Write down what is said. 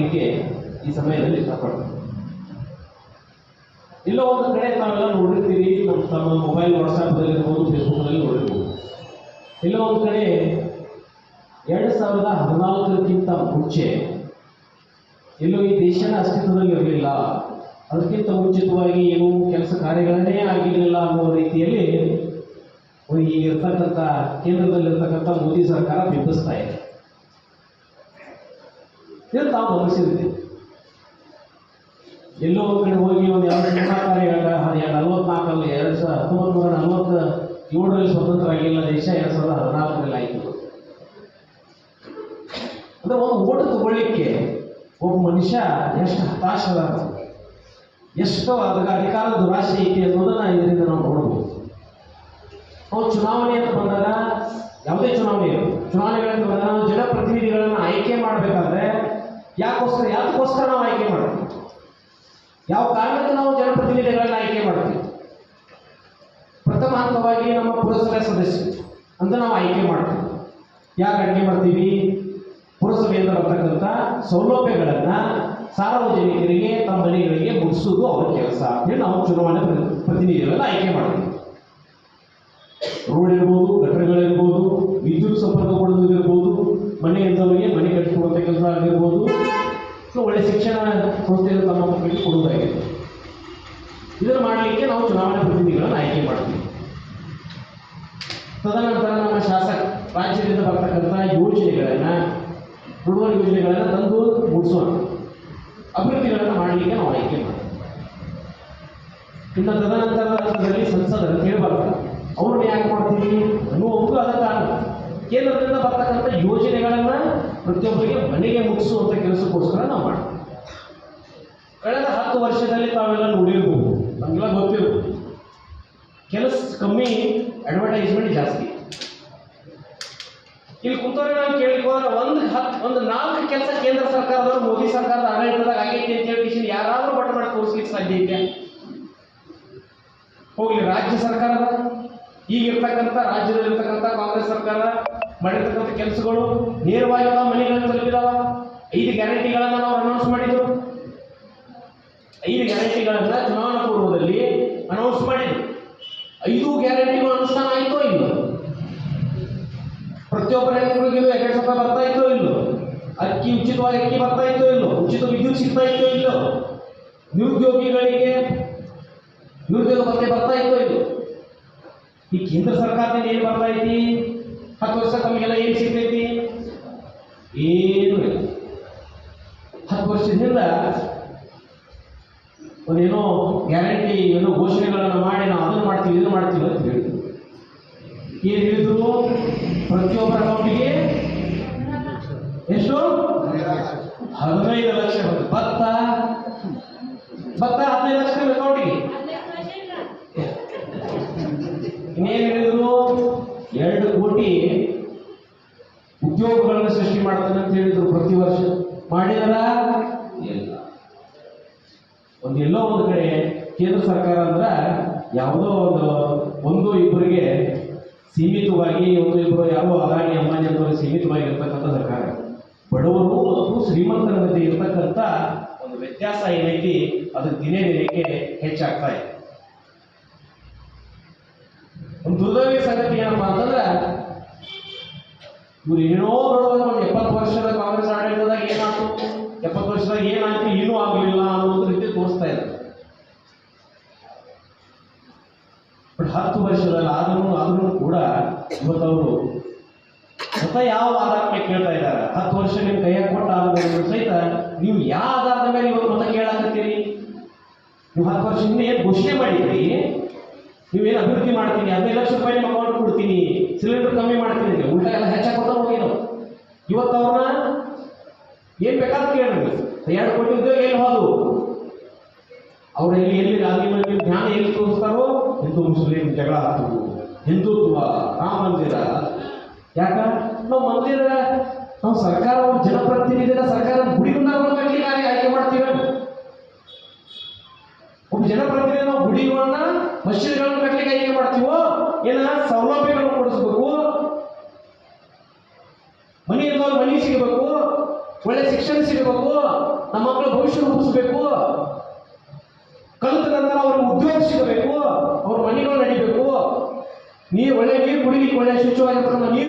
ಈ ಸಮಯದಲ್ಲಿ ಇಷ್ಟಪಡ್ತೀನಿ. ಎಲ್ಲೋ ಒಂದು ಕಡೆ ತಾವೆಲ್ಲ ನೋಡಿರ್ತೀವಿ ನಮ್ಮ ತಮ್ಮ ಮೊಬೈಲ್ ವಾಟ್ಸಾಪ್ದಲ್ಲಿ ಇರ್ಬೋದು ಫೇಸ್ಬುಕ್ನಲ್ಲಿ ನೋಡಿರ್ಬೋದು. ಇಲ್ಲೋ ಒಂದು ಕಡೆ ಎರಡು ಸಾವಿರದ ಹದಿನಾಲ್ಕರಕ್ಕಿಂತ ಮುಂಚೆ ಎಲ್ಲೋ ಈ ದೇಶನ ಅಸ್ತಿತ್ವದಲ್ಲಿ ಇರಲಿಲ್ಲ, ಅದಕ್ಕಿಂತ ಮುಂಚಿತವಾಗಿ ಏನು ಕೆಲಸ ಕಾರ್ಯಗಳನ್ನೇ ಆಗಿರಲಿಲ್ಲ ಅನ್ನೋ ರೀತಿಯಲ್ಲಿ ಈಗ ಇರ್ತಕ್ಕಂಥ ಕೇಂದ್ರದಲ್ಲಿರ್ತಕ್ಕಂಥ ಮೋದಿ ಸರ್ಕಾರ ಬಿಂಬಿಸ್ತಾ ಇದೆ. ಇದನ್ನು ತಾವು ಗಮನಿಸಿದ್ವಿ ಎಲ್ಲೋ ಒಂದು ಕಡೆ ಹೋಗಿ ಒಂದು ಎರಡು ಸಿನಿಮಾ ಎರಡು ನಲ್ವತ್ನಾಲ್ಕಲ್ಲಿ ಎರಡು ಸಾವಿರದ ಹತ್ತೊಂಬತ್ತು ನೂರ ನಲವತ್ತ ಏಳರಲ್ಲಿ ಸ್ವತಂತ್ರ ಆಗಿಲ್ಲ ದೇಶ ಎರಡು ಸಾವಿರದ ಹದಿನಾಲ್ಕರಲ್ಲಿ ಆಯಿತು. ಅಂದ್ರೆ ಒಂದು ಓಟ ತಗೊಳ್ಳಿಕ್ಕೆ ಒಬ್ಬ ಮನುಷ್ಯ ಎಷ್ಟು ಹತಾಶದ ಎಷ್ಟು ಅದಕ್ಕೆ ಅಧಿಕಾರದ ದುರಾಶೆ ಐತಿ ಅನ್ನೋದನ್ನ ಇದರಿಂದ ನಾವು ನೋಡ್ಬೋದು. ಅವ್ರು ಚುನಾವಣೆ ಅಂತ ಬಂದಾಗ ಯಾವುದೇ ಚುನಾವಣೆ ಚುನಾವಣೆಗಳಂತ ಬಂದಾಗ ನಾವು ಜನಪ್ರತಿನಿಧಿಗಳನ್ನು ಆಯ್ಕೆ ಮಾಡಬೇಕಾದ್ರೆ ಯಾಕೋಸ್ಕರ ಯಾತಕ್ಕೋಸ್ಕರ ನಾವು ಆಯ್ಕೆ ಮಾಡ್ತೀವಿ? ಯಾವ ಕಾರಣಕ್ಕೆ ನಾವು ಜನಪ್ರತಿನಿಧಿಗಳನ್ನ ಆಯ್ಕೆ ಮಾಡ್ತೀವಿ. ಪ್ರಥಮ ಹಂತವಾಗಿ ನಮ್ಮ ಪುರಸಭೆ ಸದಸ್ಯರು ಅಂತ ನಾವು ಆಯ್ಕೆ ಮಾಡ್ತೀವಿ. ಯಾಕೆ ಆಯ್ಕೆ ಮಾಡ್ತೀವಿ? ಪುರಸಭೆಯಿಂದ ಬರ್ತಕ್ಕಂಥ ಸೌಲಭ್ಯಗಳನ್ನ ಸಾರ್ವಜನಿಕರಿಗೆ ತಮ್ಮ ಮನೆಗಳಿಗೆ ಮುಗಿಸೋದು ಅವರ ಕೆಲಸ ಅಂತೇಳಿ ನಾವು ಚುನಾವಣೆ ಪ್ರತಿ- ಪ್ರತಿನಿಧಿಗಳನ್ನ ಆಯ್ಕೆ ಮಾಡ್ತೀವಿ. ರೋಡ್ ಇರ್ಬೋದು ಗಟ್ಟರಗಳಿರ್ಬೋದು ವಿದ್ಯುತ್ ಸಂಪರ್ಕ ಕೊಡೋದಿರ್ಬೋದು ಮನೆ ಇದ್ದವರಿಗೆ ಮನೆ ಕಟ್ಟಿಕೊಡುವಂಥ ಕೆಲಸ ಆಗಿರ್ಬೋದು ಸೊ ಒಳ್ಳೆ ಶಿಕ್ಷಣ ಸಂಸ್ಥೆಯನ್ನು ತಮ್ಮ ಮಕ್ಕಳಿಗೆ ಕೊಡುವುದಾಗಿದೆ. ಇದನ್ನು ಮಾಡಲಿಕ್ಕೆ ನಾವು ಚುನಾವಣಾ ಪ್ರತಿನಿಧಿಗಳನ್ನು ಆಯ್ಕೆ ಮಾಡ್ತೀವಿ. ತದನಂತರ ನಮ್ಮ ಶಾಸಕ, ರಾಜ್ಯದಿಂದ ಬರ್ತಕ್ಕಂಥ ಯೋಜನೆಗಳನ್ನು ಕೊಡುವ ಯೋಜನೆಗಳನ್ನು ತಂದು ಮುಗಿಸೋಣ ಅಭಿವೃದ್ಧಿಗಳನ್ನು ಮಾಡಲಿಕ್ಕೆ ನಾವು ಆಯ್ಕೆ ಮಾಡ್ತೀವಿ. ಇನ್ನು ಹಂತದಲ್ಲಿ ಸಂಸದರು ಕೇಳಬಾರ್ದು ಅವ್ರನ್ನ ಯಾಕೆ ಮಾಡ್ತೀವಿ ಅನ್ನುವುದು ಅದ ಕಾರಣ ಕೇಂದ್ರದಿಂದ ಬರ್ತಕ್ಕಂಥ ಯೋಜನೆಗಳನ್ನ ಪ್ರತಿಯೊಬ್ಬರಿಗೆ ಮನೆಗೆ ಮುಗಿಸುವಂತ ಕೆಲಸಕ್ಕೋಸ್ಕರ ನಾವು ಮಾಡ್ತೀವಿ. ಕಳೆದ ಹತ್ತು ವರ್ಷದಲ್ಲಿ ತಾವೆಲ್ಲ ನೋಡಿರ್ಬೋದು, ನಮಗೆಲ್ಲ ಗೊತ್ತಿರ್ಬೋದು ಕೆಲಸ ಕಮ್ಮಿ ಅಡ್ವರ್ಟೈಸ್ಮೆಂಟ್ ಜಾಸ್ತಿ. ಇಲ್ಲಿ ಕುಂತವ್ರೆ ನಾವು ಕೇಳಿಕ್ ಹೋದ್ರೆ ಒಂದು ಹತ್ತು ಒಂದು ನಾಲ್ಕು ಕೆಲಸ ಕೇಂದ್ರ ಸರ್ಕಾರದವರು, ಮೋದಿ ಸರ್ಕಾರದ ಆಡಳಿತದಾಗ ಆಗೈತೆ ಅಂತ ಹೇಳಿ ಯಾರಾದರೂ ಬಟ್ ಮಾಡಿ ತೋರಿಸ್ಲಿಕ್ಕೆ ಸಾಧ್ಯ ಇದೆಯಾ ಹೋಗ್ಲಿ, ರಾಜ್ಯ ಸರ್ಕಾರದ, ಈಗಿರ್ತಕ್ಕಂಥ ರಾಜ್ಯದಲ್ಲಿರ್ತಕ್ಕಂಥ ಕಾಂಗ್ರೆಸ್ ಸರ್ಕಾರ ಮಾಡಿರ್ತಕ್ಕಂಥ ಕೆಲಸಗಳು ನೇರವಾಗಿ ನಾವು ಮನೆಗಳನ್ನು ತಲುಪಿದಾವ ಐದು ಗ್ಯಾರಂಟಿಗಳನ್ನ ನಾವು ಅನೌನ್ಸ್ ಮಾಡಿದ್ರು. ಐದು ಗ್ಯಾರಂಟಿಗಳನ್ನ ಚುನಾವಣಾ ಪೂರ್ವದಲ್ಲಿ ಅನೌನ್ಸ್ ಮಾಡಿದ್ರು. ಐದು ಗ್ಯಾರಂಟಿಗಳು ಅನುಷ್ಠಾನ ಆಯ್ತೋ ಇಲ್ಲೋ? ಪ್ರತಿಯೊಬ್ಬ ರೈತರಿಗೂ ಎರಡು ಸಾವಿರ ಬರ್ತಾ ಇತ್ತೋ ಇಲ್ಲೋ? ಅಕ್ಕಿ ಉಚಿತವಾಗಿ ಅಕ್ಕಿ ಬರ್ತಾ ಇತ್ತೋ ಇಲ್ಲೋ? ಉಚಿತ ವಿದ್ಯುತ್ ಸಿಗ್ತಾ ಇತ್ತೋ ಇಲ್ಲೋ? ನಿರುದ್ಯೋಗಿಗಳಿಗೆ ನಿರುದ್ಯೋಗ ಬರ್ತಾ ಇತ್ತೋ ಇಲ್ಲ? ಈ ಕೇಂದ್ರ ಸರ್ಕಾರದಿಂದ ಏನು ಬರ್ತಾ ಐತಿ? ಹತ್ತು ವರ್ಷ ತಮಗೆಲ್ಲ ಏನು ಸಿಗ್ತೈತಿ? ಏನು ಹತ್ತು ವರ್ಷದಿಂದ ಒಂದೇನೋ ಗ್ಯಾರಂಟಿ, ಏನೋ ಘೋಷಣೆಗಳನ್ನು ಮಾಡಿ ನಾವು ಅದನ್ನು ಮಾಡ್ತೀವಿ, ಇದನ್ನು ಮಾಡ್ತೀವಿ ಅಂತ ಹೇಳಿದ್ರು. ಏನು ಹೇಳಿದ್ರು? ಪ್ರತಿಯೊಬ್ಬರ ಅಕೌಂಟಿಗೆ ಎಷ್ಟು? ಹದಿನೈದು ಲಕ್ಷ. ಭತ್ತ? ಭತ್ತ ಹದಿನೈದು ಲಕ್ಷ ಅಕೌಂಟಿಗೆ. ಕೋಟಿ ಉದ್ಯೋಗಗಳನ್ನು ಸೃಷ್ಟಿ ಮಾಡ್ತಾನೆ ಅಂತ ಹೇಳಿದ್ರು ಪ್ರತಿ ವರ್ಷ. ಮಾಡಿದಾರ ಇಲ್ಲ. ಒಂದು ಎಲ್ಲೋ ಒಂದು ಕಡೆ ಕೇಂದ್ರ ಸರ್ಕಾರ ಅಂದ್ರೆ ಯಾವುದೋ ಒಂದು ಒಂದು ಇಬ್ಬರಿಗೆ ಸೀಮಿತವಾಗಿ, ಒಂದು ಇಬ್ಬರು ಯಾರೋ ಅದಾನಿ ಅಂಬಾನಿ ಅಂತವ್ರಿಗೆ ಸೀಮಿತವಾಗಿ ಇರ್ತಕ್ಕಂಥ ಸರ್ಕಾರ. ಬಡವರು ಮತ್ತು ಶ್ರೀಮಂತರ ಮಧ್ಯೆ ಇರ್ತಕ್ಕಂಥ ಒಂದು ವ್ಯತ್ಯಾಸ ಏನೈತಿ ಅದು ದಿನೇ ದಿನಕ್ಕೆ ಹೆಚ್ಚಾಗ್ತಾ ಇದೆ. ಒಂದು ದುರ್ದೈವಿ ಸಂಗತಿ ಏನಪ್ಪಾ ಅಂತಂದ್ರೆ ಇವ್ರು ಏನೋ ದೊಡ್ಡದಾಗ ಎಪ್ಪತ್ತು ವರ್ಷದ ಕಾಂಗ್ರೆಸ್ ಆಡಳಿತದಾಗ ಏನಾಯ್ತು? ಎಪ್ಪತ್ತು ವರ್ಷದಾಗ ಏನಾಯ್ತು? ಏನೂ ಆಗಲಿಲ್ಲ ಅನ್ನೋ ರೀತಿ ತೋರಿಸ್ತಾ ಇದ್ದಾರೆ. ಬಟ್ ಹತ್ತು ವರ್ಷದಲ್ಲಿ ಆದ್ರೂ ಆದ್ರೂ ಕೂಡ ಇವತ್ತವರು ಮತ ಯಾವ ಆಧಾರದ ಮೇಲೆ ಕೇಳ್ತಾ ಇದ್ದಾರೆ? ಹತ್ತು ವರ್ಷ ನಿಮ್ ಕೈಯಾಗ ಕೊಟ್ಟ ಆದ್ಮೇಲೆ ಸಹಿತ ನೀವು ಯಾವ ಆಧಾರದ ಮೇಲೆ ಇವತ್ತು ಮತ ಕೇಳಾಕತ್ತೀರಿ? ನೀವು ಹತ್ತು ವರ್ಷ ಏನು ಘೋಷಣೆ ಮಾಡಿದ್ರಿ? ನೀವೇನು ಅಭಿವೃದ್ಧಿ ಮಾಡ್ತೀನಿ, ಹದಿನೈದು ಲಕ್ಷ ರೂಪಾಯಿ ನಿಮ್ಮ ಅಕೌಂಟ್ ಕೊಡ್ತೀನಿ ಸಿಲಿಂಡರ್ ಕಮ್ಮಿ ಮಾಡ್ತೀನಿ ಅಂತ. ಉಲ್ಟಾ ಎಲ್ಲ ಹೆಚ್ಚಾಕೋತ ನಾವು. ಇವತ್ತು ಅವ್ರನ್ನ ಏನ್ ಬೇಕಾದ್ರೆ ಕೇಳ್ರಿ ಎರಡು ಕೋಟಿ ಉದ್ಯೋಗ ಎಲ್ಲಿ ಹೋದು? ಅವ್ರು ಎಲ್ಲಿ ಎಲ್ಲಿ ರಾಜಕೀಯ ಧ್ಯಾನ ಎಲ್ಲಿ ತೋರಿಸ್ತಾರೋ ಹಿಂದೂ ಮುಸ್ಲಿಂ ಜಗಳ ಆಗ್ತದೆ ಹಿಂದುತ್ವ ರಾಮ ಮಂದಿರ. ಯಾಕ? ನಾವು ಮಂದಿರ, ನಾವು ಸರ್ಕಾರ ಜನಪ್ರತಿನಿಧಿನ ಸರ್ಕಾರ ಕಟ್ಟಲಿಕ್ಕೆ ಆಯ್ಕೆ- ಮಾಡ್ತೀವಿ ಒಬ್ಬ ಜನಪ್ರತಿನಿಧಿ ನಾವು ಗುಡಿಗಳನ್ನ ಮಸೀದಿಗಳನ್ನ ಏನ ಸೌಲಭ್ಯಗಳನ್ನು ಕೊಡಿಸ್ಬೇಕು. ಮನೆ ಇದ್ದವ್ರು ಮನೆ ಸಿಗಬೇಕು. ಒಳ್ಳೆ ಶಿಕ್ಷಣ ಸಿಗಬೇಕು. ನಮ್ಮ ಮಕ್ಕಳ ಭವಿಷ್ಯ ರೂಪಿಸಬೇಕು. ಕಲಿತ ನಂತರ ಅವ್ರಿಗೆ ಉದ್ಯೋಗ ಸಿಗಬೇಕು. ಅವ್ರ ಮನೆಗಳು ನಡಿಬೇಕು. ನೀರು, ಒಳ್ಳೆ ನೀರು ಕುಡಿಲಿಕ್ಕೆ ಒಳ್ಳೆ ಶುಚಿವಾಗಿರ್ತಕ್ಕಂಥ ನೀರು